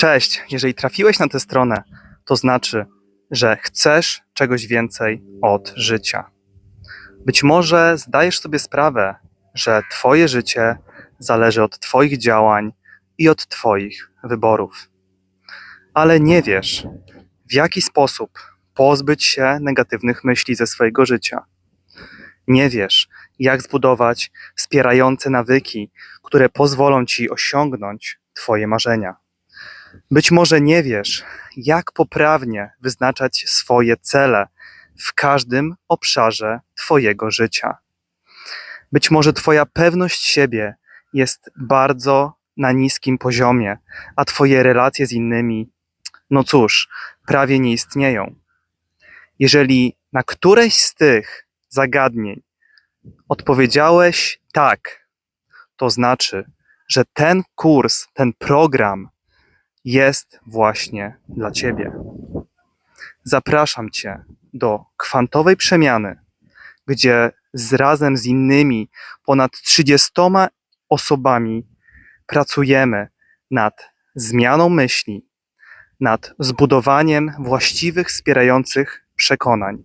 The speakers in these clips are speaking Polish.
Cześć, jeżeli trafiłeś na tę stronę, to znaczy, że chcesz czegoś więcej od życia. Być może zdajesz sobie sprawę, że Twoje życie zależy od Twoich działań i od Twoich wyborów. Ale nie wiesz, w jaki sposób pozbyć się negatywnych myśli ze swojego życia. Nie wiesz, jak zbudować wspierające nawyki, które pozwolą Ci osiągnąć Twoje marzenia. Być może nie wiesz, jak poprawnie wyznaczać swoje cele w każdym obszarze Twojego życia. Być może Twoja pewność siebie jest bardzo na niskim poziomie, a Twoje relacje z innymi, no cóż, prawie nie istnieją. Jeżeli na któreś z tych zagadnień odpowiedziałeś tak, to znaczy, że ten kurs, ten program jest właśnie dla Ciebie. Zapraszam Cię do kwantowej przemiany, gdzie z razem z innymi ponad 30 osobami pracujemy nad zmianą myśli, nad zbudowaniem właściwych, wspierających przekonań.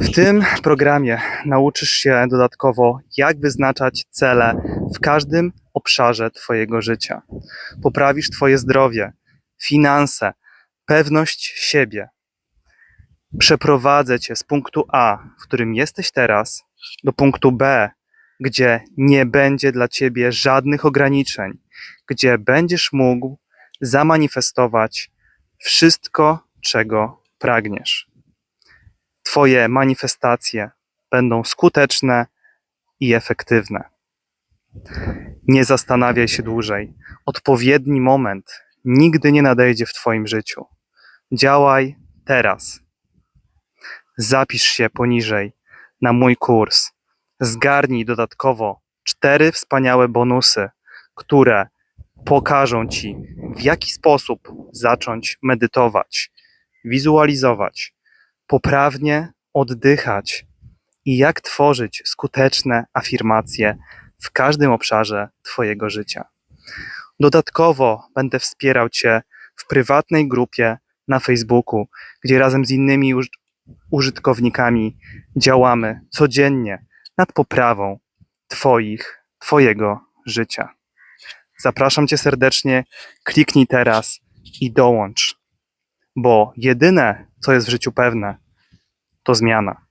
W tym programie nauczysz się dodatkowo, jak wyznaczać cele w każdym obszarze Twojego życia. Poprawisz Twoje zdrowie, finanse, pewność siebie. Przeprowadzę Cię z punktu A, w którym jesteś teraz, do punktu B, gdzie nie będzie dla Ciebie żadnych ograniczeń, gdzie będziesz mógł zamanifestować wszystko, czego pragniesz. Twoje manifestacje będą skuteczne i efektywne. Nie zastanawiaj się dłużej. Odpowiedni moment nigdy nie nadejdzie w Twoim życiu. Działaj teraz. Zapisz się poniżej na mój kurs. Zgarnij dodatkowo cztery wspaniałe bonusy, które pokażą Ci, w jaki sposób zacząć medytować, wizualizować, poprawnie oddychać i jak tworzyć skuteczne afirmacje w każdym obszarze Twojego życia. Dodatkowo będę wspierał Cię w prywatnej grupie na Facebooku, gdzie razem z innymi uż- użytkownikami działamy codziennie nad poprawą Twoich, Twojego życia. Zapraszam Cię serdecznie, kliknij teraz i dołącz, bo jedyne, co jest w życiu pewne, to zmiana.